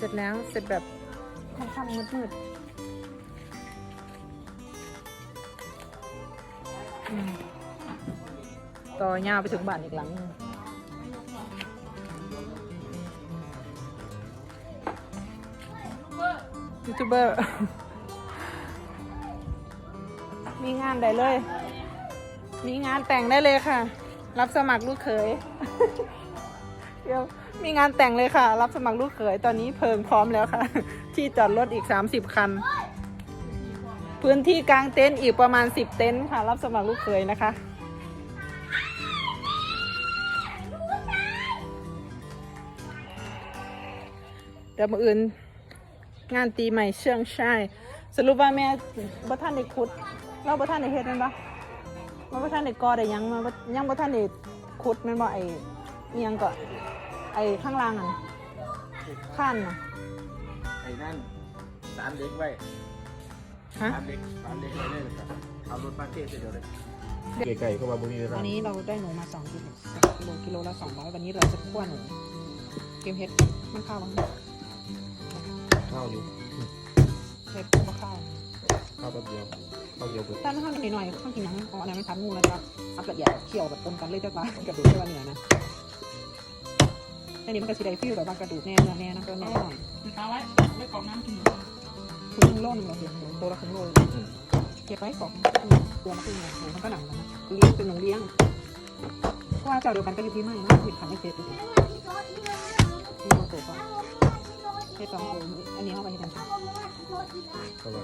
เสร็จแล้วเสร็จแบบค่ำๆมืดๆอืมต่อยาวไปถึงบ้านอีกหลังนึงยูทูบเบอร์ มีงานได้เลย มีงานแต่งได้เลยค่ะ รับสมัครลูกเขยเดี๋ยว มีงานแต่งเลยค่ะ รับสมัครลูกเขยตอนนี้เพิงพร้อมแล้วค่ะ ที่จอดรถอีก 30 คัน พื้นที่กลางเต็นท์อีกประมาณ 10 เต็นท์ค่ะ รับสมัครลูกเขยนะคะ เดี๋ยวมืออื่นงานตีใหม่เชื่องใช่สรุปว่าแม่บ่ท่านได้ขุดเราบ่ท่านได้เฮ็ดแมันปะเราบ่ท่านได้กอได้หยังมาบ่ยังบ่ท่านได้ขุดแมันบ่ไอ้อิหยังก็ ไอ้ข้างล่างนั่นข้านน่ะไอ้นั่นสารเล็กไว้ฮะสารเล็กสารเล็กไว้เลยนะครับเอารถมาเทศเดียวเลยไก่ๆเข้ามาบุรีรัวัมนย์นี้เราได้หนูมา2กิโลกิโลกิโลละ200วันนี้เราจะคั่วหนูเกมเฮ็ดมันข้าวบ้างข้าวอยู่เฮ็ดบ่ข้าวข้าวแป๊บเดียวข้าวเดียวเบิดถ้ามันข้าวนิดหน่อยข้าวกินหยังอ๋ออันนั้นมันพันงูแล้วจ้ะอับละเอียดเคี่ยวแบบปนกันเลยจ้ะปะกระดูกไม่ว่าเนื้อนะ อันนี้มันก็สิได้ฟิลแบบว่ากระดูกแน่เนื้อแน่นะก็แน่หน่อยเอาไว้ไว้กรอกน้ำกินหมูคือครึ่งโลนึงเราเห็นตัวละครึ่งโลเลยเก็บไว้ก่อนตัวละครึ่งโลโหมันก็หนังนะเลี้ยงเป็นหนูเลี้ยงเพราะว่าเจ้าเดียวกันก็อยู่ที่ไม่นะผิดขันไม่เสร็จเลยนี่มาตัวก่อนเฮ็ดสองตัวอันนี้เข้าไปให้กันค่ะเข้ามา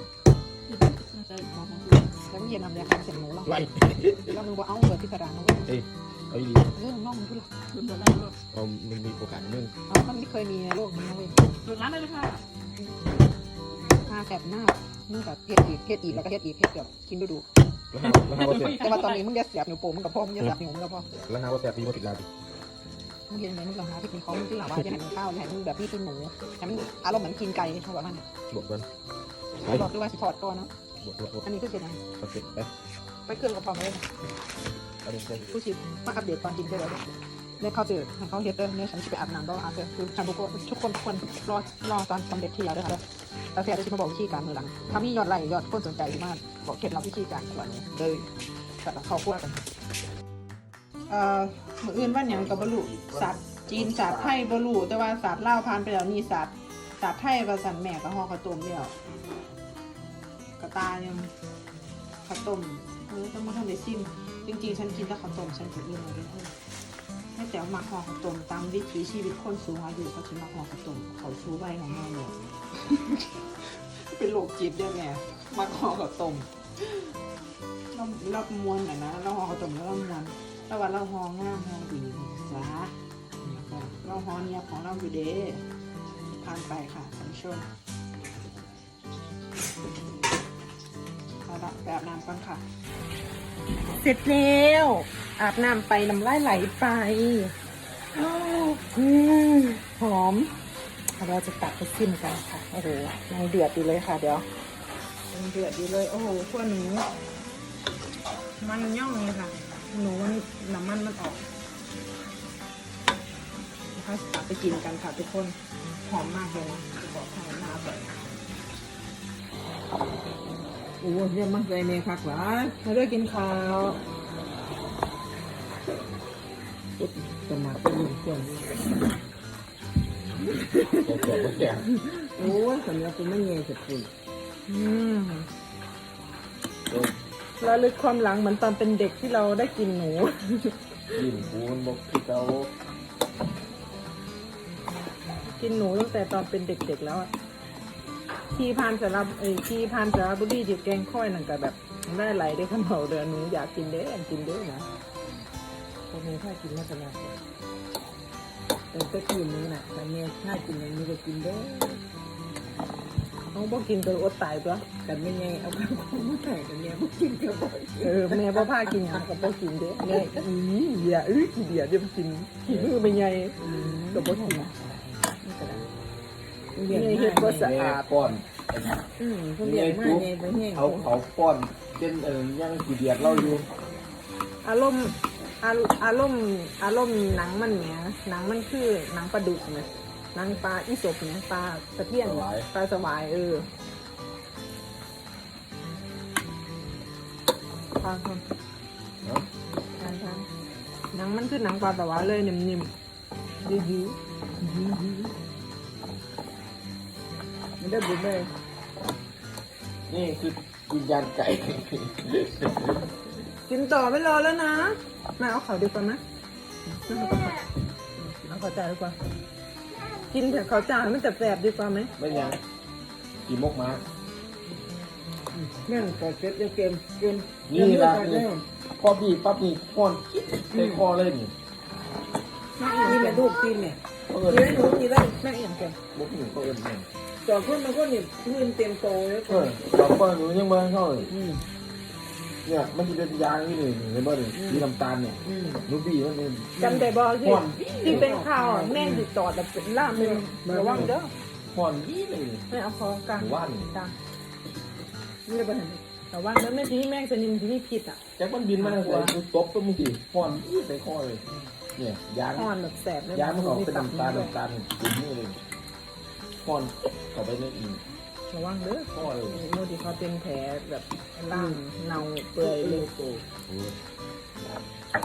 น่าจะหมอของคุณแล้วมันเย็นทำเรียกเสร็จหมูเราไล่เรามือว่าเอาเหลือที่กระดานนะเว้ย เอ้ยเอาดีเรื่องน้องมันทุเรศคุเปิดร้านเลยเรามันมีโอกาสนึงเอามันไม่เคยมีในโลกนี้นะเว้ยเปิดร้านได้เลยค่ะห้าแสบหน้ามึงกับเฮ็ดอีกเฮ็ดอีกแล้วก็เฮ็ดอีกเฮ็ดแบบกินดูดูแล้วห้าแล้วหาว่าแสบแต่ว่าตอนนี้มึงอย่าเสียบนิ้วโป้งมึงกับพ่อมึงอย่าเสียบนิ้วมึงกับพ่อแล้วห้าว่าแสบปีมาติดลาดิมึงเรียนไหมมึงลองหาที่กินของมึงที่หลังว่าจะให้มึงข้าวจะให้มึงแบบพี่กินหมูให้มันอารมณ์เหมือนกินไก่เขาบอกมันบวกกันไปบอกด้วยว่าสิถอดก่อนเนาะบวกบวกบวกอันนี้คือเสียดายเอเสร็จไปไปเครื่องกับพ่อเลย เอาลงไปผู้ชิมมาอัปเดตตอนกินได้เลยเนี่ยเขาเจอให้เขาเฮ็ดเด้อเนี่ยฉันจะไปอาบน้ำรออาบเด้อคือฉันทุกคนทุกคนทุกคนรอรอตอนสำเร็จที่แล้วเด้อค่ะแล้วเสียจะมาบอกวิธีการมือหลังถ้ามียอดไลค์ยอดคนสนใจมากบอกเคล็ดลับวิธีการก่อนเลยแต่เข้าคั่วกันเอ่อมืออื่นว่าอย่างกับบรุศาสตร์จีนศาสตร์ไทยบรุแต่ว่าศาสตร์ลาวผ่านไปแล้วนี่ศาสตร์ศาสตร์ไทยว่าสันแม่กับห่อข้าวต้มแล้วกระตายยังข้าวต้มเออต้องมาทำในซิม จริงๆ ฉันกินแต่ข้าวต้มฉันก็อิ่มแล้วเด้อให้แต่ว่ามาห่อข้าวต้มตามวิถีชีวิตคนสูงอายุเขาถึงมาห่อข้าวต้มเขาชูใบของแม่เลยเป็นโรคจิตด้วยแม่มาห่อข้าวต้มเราเรามวนอะนะเราห่อข้าวต้มแล้วเรามวนเราว่าเราหองามหองดีจ้าเราหอเนียของเราอยู่เด้ผ่านไปค่ะท่านผู้ชมเอาละไปอาบน้ำกันค่ะ เสร็จแล้ว อาบน้ำไปน้ำลายไหลไปอ้าวอืมหอม เราจะตักไปชิมกันค่ะ โอ้โหยังเดือดอยู่เลยค่ะ เดี๋ยวยังเดือดอยู่เลย โอ้โหพวหนูมันย่องเลยค่ะ หนูมันน้ำมันมันออกนะคะตักไปกินกันค่ะทุกคน หอมมากเลยนะจะบอกให้น่าอร่อย อ้เยี่ยมมากเลยเมย์คักหวานมาด้วยกินข้าวอุ๊ยจะมาเป็นหนึ่งคนโอ้ยสำหรับคุณไม่เงยจะปุ่นอืมระลึกความหลังเหมือนตอนเป็นเด็กที่เราได้กินหนู ยิ่งปูนบอกที่เรากินหนูตั้งแต่ตอนเป็นเด็กๆแล้วอะ ที่พานสารบเอ้ยที่พานสารบุรีจิบแกงค่อยนั่นก็แบบได้ไหลได้ขนมเดือนหนูอยากกินเด้อยากกินเด้อนะพวกนี้ถ้ากินมาตลอดเลยแต่ก็คืนนี้น่ะแต่เมียถ้ากินอย่างนี้ก็กินเด้อเขาบอกกินก็อดตายตัวแต่ไม่ไงเอาข้าวของมาใส่แต่เมียบอกกินก็บ่เออแม่บ่พากินหยังก็บ่กินเด้อแม่อีเบียเอ้ยขี้เบียจะกินขี้มือไม่ไงก็บ่กิน เลี้ยงเห็ดก็สะอาดป้อนอืมเขาเลี้ยงมาไงบ่แห้งเขาเขาป้อนเช่นเออย่างกี่เดียดเราอยู่อารมณ์อารอารมณ์อารมณ์หนังมันเนี่ยหนังมันคือหนังปลาดุกนะนางปลาอีสบเนี่ยปลาตะเพียนปลาสวายเออทานคนเนาะทานทานหนังมันคือหนังปลาสวายเลยนิ่มๆยืดยืดยืดยืด มันได้บุญเลยนี่คือวิญญาณไก่ กินต่อไม่รอแล้วนะแม่เอาเขาดีกว่าไหมเอาเขาเอาเขาจ่ายดีกว่า กินแต่เขาจ่ายมันจะแสบดีกว่าไหมไม่ยังกี่มกมาแม่งขอเซ็ตยังเกมเกมนี่ละนี่พอบีบปั๊บนี่พอนกิ๊ดในคอเลยนี่นี่แหละลูกกินเนี่ยเขาเอิญกินได้หนูกินได้แม่เอี่ยมเกมบุกหนึ่งเขา เอิญเนี่ยสองคนมันก็นี่พื้นเต็มโตแล้วเออเราก็หนูยังมาเข้าเลยอืมเนี่ยมันจะเป็นยางนี่เลยเห็นบ่เลยสีน้ำตาลเนี่ยอืมนูบีมันเป็นจำได้บอที่ที่เป็นข่าวอะแม่งติดต่อแต่เป็นล่ามเลยระวังเด้อพอนยี่เลยไม่เอาคอกลางหมู่บ้านนี่กลางนี่เลยปัญหาระวังเด้อแม่ทีแม่งสนิมที่นี่ผิดอะแจ็คมันบินมาทางไหนกูตบก็มึงสิพอนยี่ใส่คอเลย เนี่ยยาง อ่อนแบบแสบเลยยางมันออกเป็นน้ำตาลน้ำตาลกินนี่เลย พอนเข้าไปในอีกระวังเด้อคอเลยโมดีเขาเป็นแผลแบบล่างเนาเปื่อยเลยโอ้ย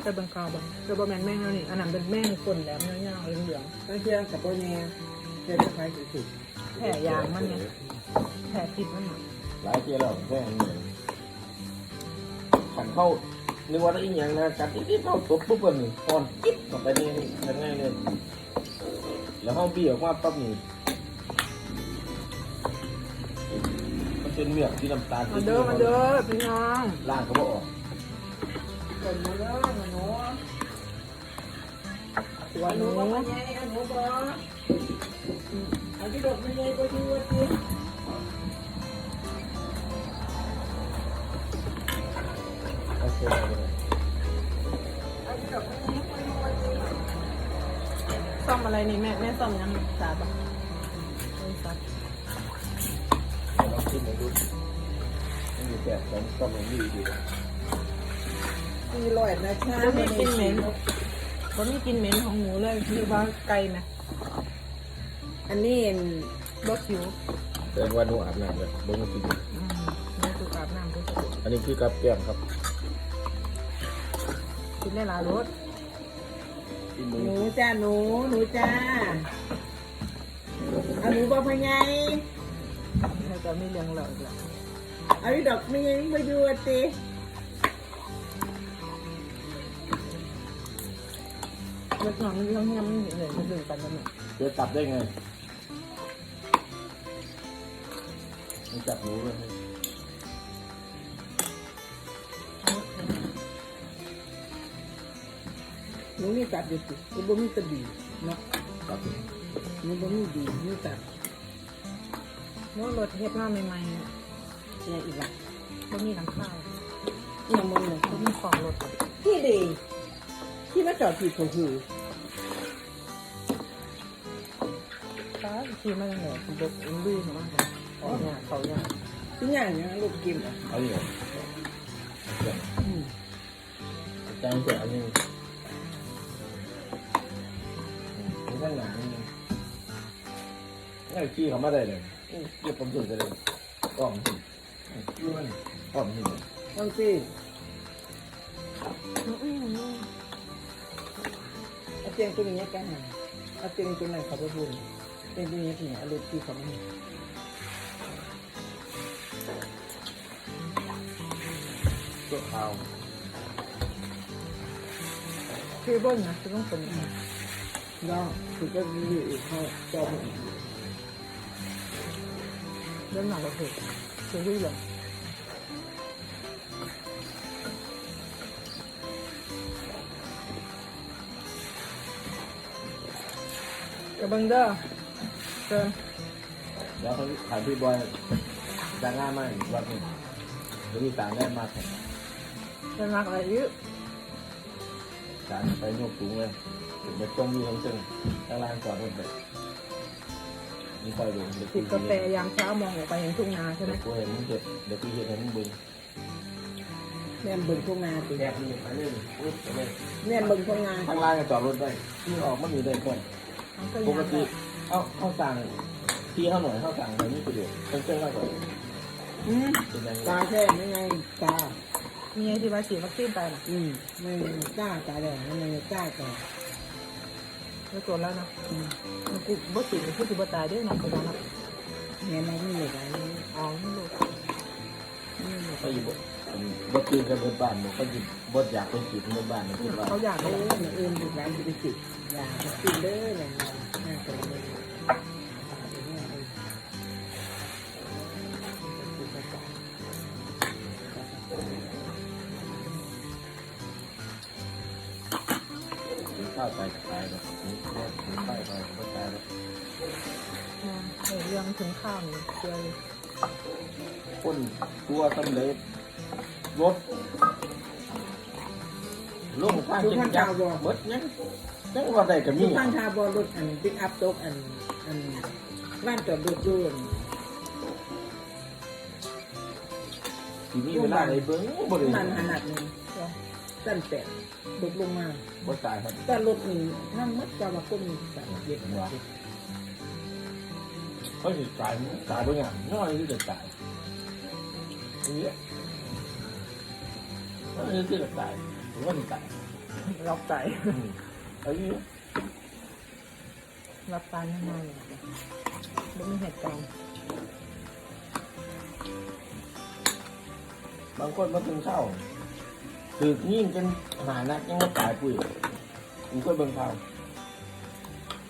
แต่บางคราวบางแต่บางแมนแม่งแล้วนี่อันนั้นเป็นแม่งคนแหลมยาวๆเหลืองไม่เชื่อกับโบเนียเชื่อจะใครสุดๆแผลยางมันเนี่ยแผลติดมันอะหลายเที่ยวแล้วแค่นี้ขันเข้านึกว่าได้อีกอย่างนะกัดที่เข้าตบปุ๊บเลยนี่พอนกิ๊บเข้าไปนี่ยังไงเลยแล้วห้องบี้ออกมาปั๊บนี่ เป็นเมือกที่น้ำตาลมาเด้อมาเด้อพี่น้องล่างก็บ่ออกๆคนมาแล้วมาหนูตัวหหนูนูก็มาแย่หนูก็เอาที่ดอกไม่ใหญ่ก็ที่ว่าที่โอเคเอาที่ดอกไม่ใหญ่ก็ที่ว่าที่ซ่อมอะไรนี่แม่แม่ซ่อมยังสาบอะ มันมีแต่ผมก็มันมีอยู่มีรอยนะช้าก็มีกลินเหม็นก็มีกลินเหม็นของหมูเลยคือว่าไก่นะอันนี้รสผิวแสดงว่าหนูอาบน้ำเลยบ่มากินอืมแม่ถูกอาบน้ำทุกคนอันนี้คือกับแก้มครับ กินได้หลายรสกินมืหนูอจ้าหนูหนูจ้าเอาหนูบอกพ่อใหญ่แล้วก็ไม่เลี้ยงเราอีกแล้ว เอาที่ดอกไม่ใหญ่มาอยู่ว่าที่รสหนอนมันเรื่องที่มันเหนื่อยมันดื่มกันมันเนี่ยเจอตับได้ไงมันจับหนูเลยหนูมีตัดอยู่สิหนูบ่มีตะบีเนาะตับหนูบ่มีดีมีตัดเมื่อรสเฮ็ดมาใหม่ๆ เนี่ยเนี่ยอีกละก็มีน้ำข้าวเนี่ยมันเลยก็มีของรสที่ดีที่มาจอดผิดก็คือฟ้าทีมาตั้งแต่เด็กอุ้มดื้อมาบ้างอ๋อเนี่ยเขาเนี่ยที่อย่างเนี้ยลูกกินอะเอาอยู่อืมจางเสียอันนี้มีข้างหลังนี่นี่ขี้เขามาได้เลยเก็บผมสุดเลยอ้อมสิยูมัน อ้อมสิต้องสิเอาเตียงตัวนี้กันหน่อยเอาเตียงตัวไหนเขาไปบุญเตียงตัวนี้เนี่ยเอาลูกที่เขาไม่ตัวขาวคือเบิ้ลนะคือต้องเป็นย่อคือก็มีอยู่อีกเขาจอมอีกเรื่องหนักเราคือคือที่เหลือ กับเบิ้งเด้อเจอแล้วเขาขายพี่บอยจางง่ายมากอีกรอบนึงหรือมีต่างได้มากเป็นรักอะไรเยอะต่างไปโยกสูงเลยถึงไปจมอยู่ทั้งเส้นข้างล่างจอดรถไปนี่คอยดูเดี๋ยวจิบกาแฟยามเช้ามองออกไปเห็นทุ่งนาใช่ไหมกูเห็นมึงเจ็บเดี๋ยวกูเห็นมึงบึงแม่นเบิ่งทุ่งนาติแอบนี่ไปเลยปึ๊บไปเลยแม่นเบิ่งทุ่งนาข้างล่างก็จอดรถได้ที่ออกมันมีได้ก่อนมันก็ ปยากมติแบบขเอาเอาสั่งที่เขาหน่อยเขาสั่งไปนี่ประโยชน์เครื่องๆมากกว่าอืมเป็นยังไงตาแค่ไม่ไงตามีไงที่ว่าฉีดวัคซีนไปน่ะอืมไม่กล้าตาแดงไม่กล้าตาไม่ตรวจแล้วนะอืมมันกูบ่ฉีดมันคือสิบ่ตายเด้วยนะไปแล้วนะเนี่ยมันไม่เหลืออะไรอ๋อไม่รู้ไม่เหลือเขาอยู่บดบดตื่นกันบนบ้านมันก็หยิบบดอยากเป็นจีบบนบ้านมันคิดว่าเขาอยากเอรู้อเนี่ยเอ็นดูร้านจะไปติด ยาติเลยอะไรเงี้ยน่าจะเลยข้าวไปตายแบบนี้ถึงไปไปก็ตายแล้วเออเรื่องถึงข้าวนี่เจอคนตัวตำเล็ดรถลงข้างกินยักษ์มดยัง ยังว่าได้กับมีมีข้างทาบอลรถอันปิกอัพโต๊ะอันอันร้านจอดรถยนต์ทีนี้เวลาได้เบิ้งบริมันขนาดนึงสั้นแปดลดลงมาบ่ตายครับแต่รถนี่นั่งมัดจะมาคนสั่งเย็ดมาเขาจะตายตายด้วยงานน้อยที่จะตายนี่น้อยที่จะตายหรือว่าจะตายรับใจไอ้นี่ รับตายแน่นอนเลยไม่มีเหตุการณ์บางคนมาถึงเข้าถือยิ่งกันหานักยังไม่ตายปุ้ยมึงก็เบิ่งเขา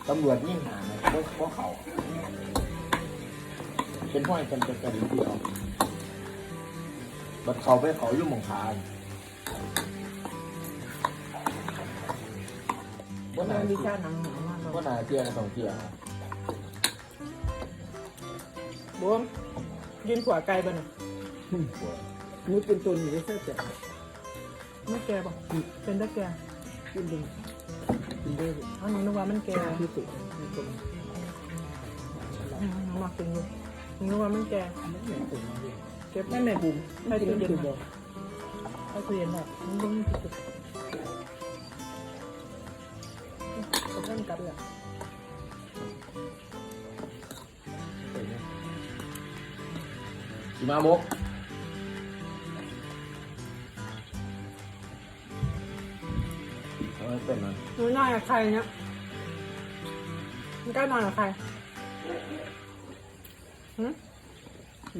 ตำรวจยิ่งหานะเพราะเพราะเขาเป็นห้อยกันเป็นกระดิ่งที่เขาบัดเขาไปเขาอยุ่งมองคาน วัว่านนานั้นมีมีชาหนังหนามากเลยว่านาเที่ยงต้องเที่ยงบวมยืนขวาไกลไปหน่อยมุดเป็นตัวอยู่ได้แค่แต่ไม่แก่ป่ะเป็นได้แก่ขึ้นดึงกินได้อันนี้นึกว่ามันแก่ที่สุดในตัวอืมหมักถึงอยู่นึกว่ามันแก่ไม่เหมือนตัวมาเลยเก็บไม่แม่บุ๋มไม่กินคือบอกให้คุยกันแบบมันต้องมีจุด มามกเอาไว้เป็นมันหนูนอนกับใครเนี่ยมันกล้านอนกับใครหืม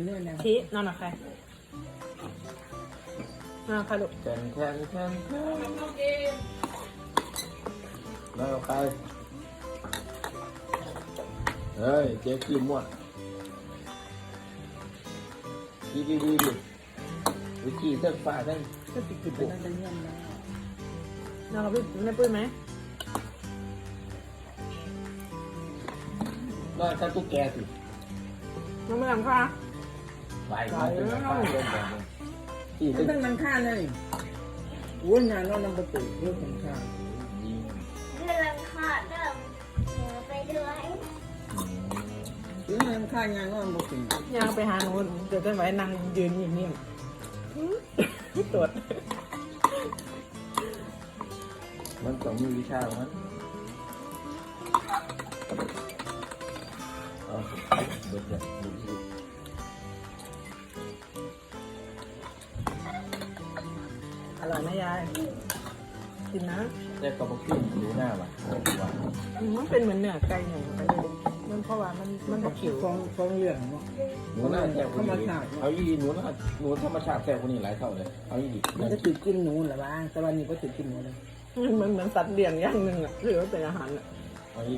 นี่แหละชี้นอนกับใครนอนกับใครลูกแทนแทนแทนแทนแล้วเอาใครเฮ้ยเจ๊ขี้มั่ว ดีดีดีดิวิธีเส้นฟ้าได้ก็ติดติดไปนั่นได้เงี้ยนะนอนกับพี่ไม่ปุ้ยไหมนอนถ้าตุ๊กแกสิน้องไม่หลังค่ะไปมาเป็นฟ้าเล่นแบบนี้ที่มันเส้นตั้งมันค่าเลยวุ้นงานนอนน้ำประตูเรื่องของข้า เรื่งงานค่างานนอนประตูยางไปหาหนูเดี๋ยวจะไว้นั่งยืนอย่างนี้ตรวจมันต้องมีวิชาของมันเอาเบิดเลยดูดูอร่อยนะยายกินนะ แต่กระบอกขึ้นดูหน้าว่ะว่าอืมมันเป็นเหมือนเนื้อไก่หนึ่งไปเลย มันเพราะว่ามันมันบกขิวฟองฟองเรื่องเนาะหนูหน้าแซ่บกว่านี้เอาอีหนูหน้าหนูธรรมชาติแซ่บกว่านี้หลายเท่าเลย เอาอีมันจะติดกินหนูหรือวะแต่วันนี้ก็ติดกินหนูเลยมันเหมือนเหมือนสัตว์เลี้ยงอย่างหนึ่งอะหรือว่าเป็นอาหารอะเอาอี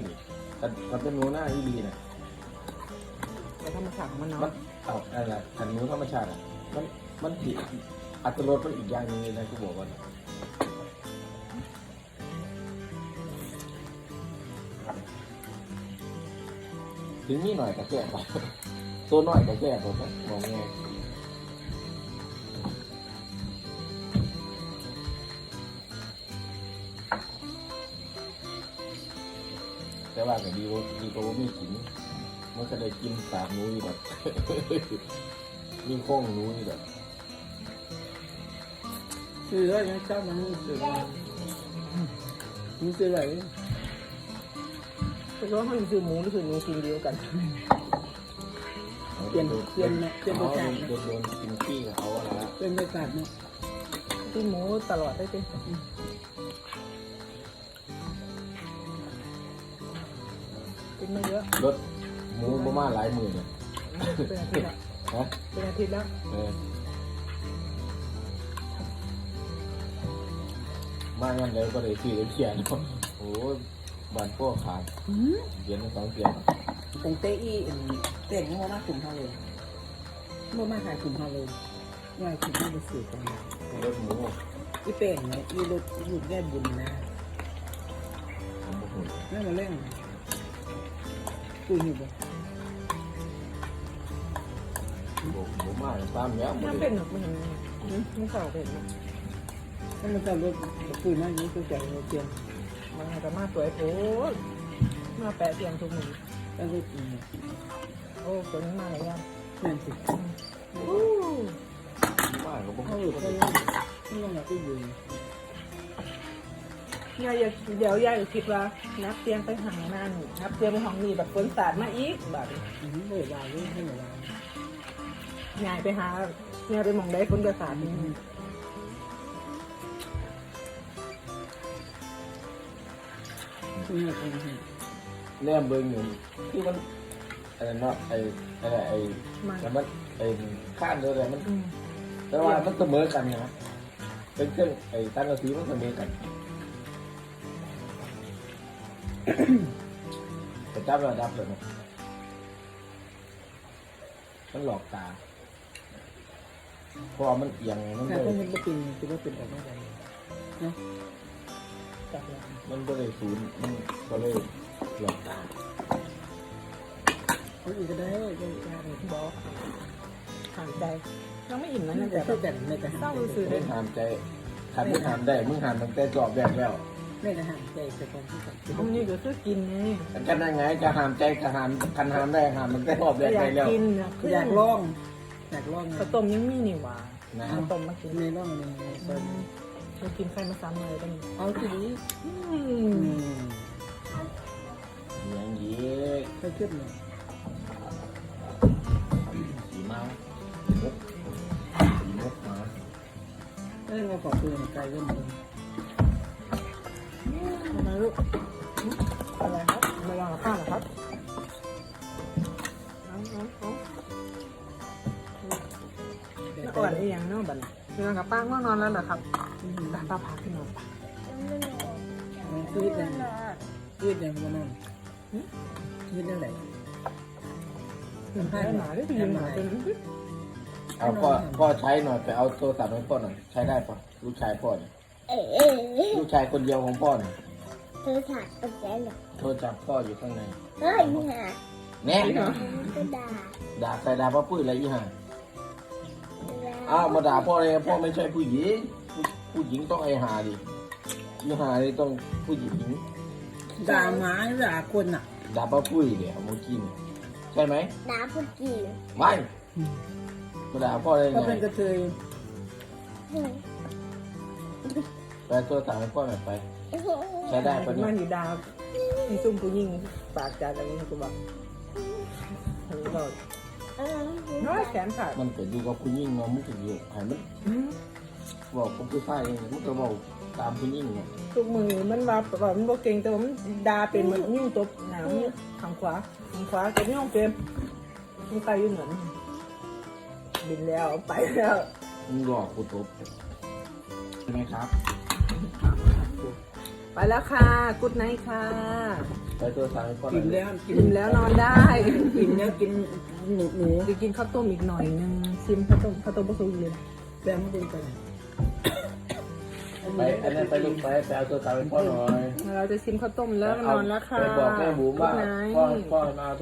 แต่แต่เป็นหนูหน้าอีดีนะแต่ธรรมชาติของมันมันเนาะเอาอะไรขันหนูธรรมชาติอะมันมันผิดอัตรสมันอีกอย่างหนึงเลยนะกูบอกว่า ถึงนี่หน่อยก็แก้ไปตัวน้อยก็แก้ไปมองไงแต่ว่าก็ดีกว่าดีกว่าบ่มีกินมันก็ได้กินสามหนูอยู่แบบมีโค้งหนูอยู่แบบซื้อแล้วยังชอบมันซื้อมีซื้ออะไร ตคือว่าเขาซื้อหมูหรือซื้อหนูกินเดียวกัน เปลี่ยนเปลี่ยนเปลี่ยนเขารสชาติโดนโดนกินขี้กับเขาอะไรละเป็นบรรยากาศเนาะกินหมูตลอดได้จริงกินไม่เยอะรถหมูประมาณหลายหมื่นเนี่ยเป็นอาทิตย์แล้วฮะเป็นอาทิตย์แล้วเออมางั้นเลยก็เลยขี่รถเขียนโอ้ย บานพวกขาดเขียนสองเขียนตรงเตอีเต้นยังบ่มากลุ่มเฮาเลยบ่มาขายกลุ่มเฮาเลยง่ายกลุ่มเฮาไปสื่อกันรถหมูอีเป้งเนี่ยอีรถหยุดแก้บุญนะผมบอกคุณนั่นมาเล่นกูหิวบ่บอกหมูมากตามแล้วหมดมันเลเป็ยนหนกมันไม่เข่าเป็นนั่นมันจะรถคุยมากยิ่งคือใจเตียน มันอาจจะมาสวยโอ้มาแปะเตียงทุกมือแล้วรถอีโอ้สวยมากเลยอะนั่นสิมากก็บอกเขาอยู่แค่นี้ไม่ต้องมาที่อยู่ยายเดี๋ยวยายคิดว่านับเตียงไปหางนั่นนับเตียงไปห้องนี้แบบฝนสาดมาอีกแบบอืมไม่ได้เลยไม่ได้ยายไปหาเนียไปมองได้ฝนจะสาด ไม่ได้คนให้แนมเบิ้งอยู่ที่มันอะไรเนาะไอ้อะไรไอ้มันแต่มันไอ้ข้านเลยมันแต่ว่ามันเสมอกันนะเป็นเครื่องไอ้ตั้งกระสีมันเสมอกัน แต่จับระดับเลยนะมันหลอกตาเพราะว่ามันเอียงมันถ้าก็ต้องเป็นเป็นคือว่าเป็นออกมาได้เนาะ จับแล้วมันก็เลยศูนย์มันก็เลยหลอกตาเขาอีกก็ได้ก็ได้เลยบอกหายใจยังไม่อิ่มนะนั่นแต่แต่ก็แต่ไม่แต่เศร้าซื้อไม่หามใจคันไม่หามได้มึงหามตั้งแต่จอบแรกแล้วไม่แต่ห่างใจแต่ความที่กันอันนี้ก็คือกินไงกันได้ไงจะหามใจจะหามคันหามได้หามตั้งแต่จอบแรก็กอยาไปกแล้วกินนะอยากลองอยากลองข้าวต้มยังมีนี่หว่านะข้าวต้มมากินในร่องในตอน เรากินไข่มาซ้ำเลยก็มีเอาทีนี้อือืมมอย่างนี้ไปขึ้นเลยสีเมามุกสีมุกมาเอ้ยเราขอปืนไกลเริ่มเลยทำไมลูกอะไรครับมาลองกับข้าวเหรอครับเอาเอาเอาแล้วอ่อนอีกอย่างเนาะบัดนี้เรื่องกับป้าง่วงนอนแล้วเหรอครับ ป้าป้าพาขึ้นนอนไปชีวิตยังชีวิตยังวันนั้นชีวิตยังไห้หมาได้ไปยิงหมาจนเอาพ่อพ่อใช้หน่อยไปเอาโทรศัพท์ให้พ่อหน่อยใช้ได้ป่ะลูกชายพ่อเนี่ยเอ๊ะเอ๊ะลูกชายคนเดียวของพ่อเนี่ยเธอถัดเอาใจหรอโทรศัพท์พ่ออยู่ข้างในเฮ้ยนี่ฮะแน่ด่าด่าใครด่าพ่อปุ้ยอะไรยี่ห้าอ้าวมาด่าพ่อเลยพ่อไม่ใช่ผู้หญิง ผู้ผู้หญิงต้องไอหาดิยี่ห้านี่ต้องผู้หญิงด่าหมาด่าคนอะด่าพ่อปุ้ยเดี๋ยวเมื่อกี้นี่ใช่ไหมด่าผู้กี่ไม่มาด่าพ่อได้ก็ไงเป็นกระเทยไปโทรศัพท์ให้พ่อหน่อยไป ใช้ได้ปะเนี่ยมันอยู่ดาวมีซุ่มผู้หญิงปากจัดอะไรนี่กูบอกโอ้โหเออน้อยแขนขาดมันเป็นอยู่กับผู้หญิงเนาะมันถึงอยู่ให้มัน บอกกับผู้ชายเองมันก็บอกตามผู้หญิงเนาะทุกมือมันว่าแบบมันบอกเก่งแต่ว่ามันดาเป็นเหมือนยิ่งตบหนาวทางขวาทางขวาแต่นี่ต้องเป็นมันไปอยู่เหมือนบินแล้วไปแล้วมึงหลอกกูตบใช่ไหมครับ ไปแล้วค่ะกุดไนท์ค่ะไปโทรศัพท์ให้พ่อหกิน่อนยแล้วกินกินแล้วนอนได้กินแล้วกินหนูหนูจะกินข้าวต้มอีกหน่อยนึงซิมข้าวต้มข้าวต้มผสมเลยแบงค์เป็นไป ไปอันนั้นไปลูกไปไปเอาโทรศัพท์ให้พ่อหน่อย เราจะซิมข้าวต้มแล้วนอนแล้วค่ะไปบอกแม่บุ๋มว่ากุ๊ดไนท์พ่อพ่อมาเอาโทร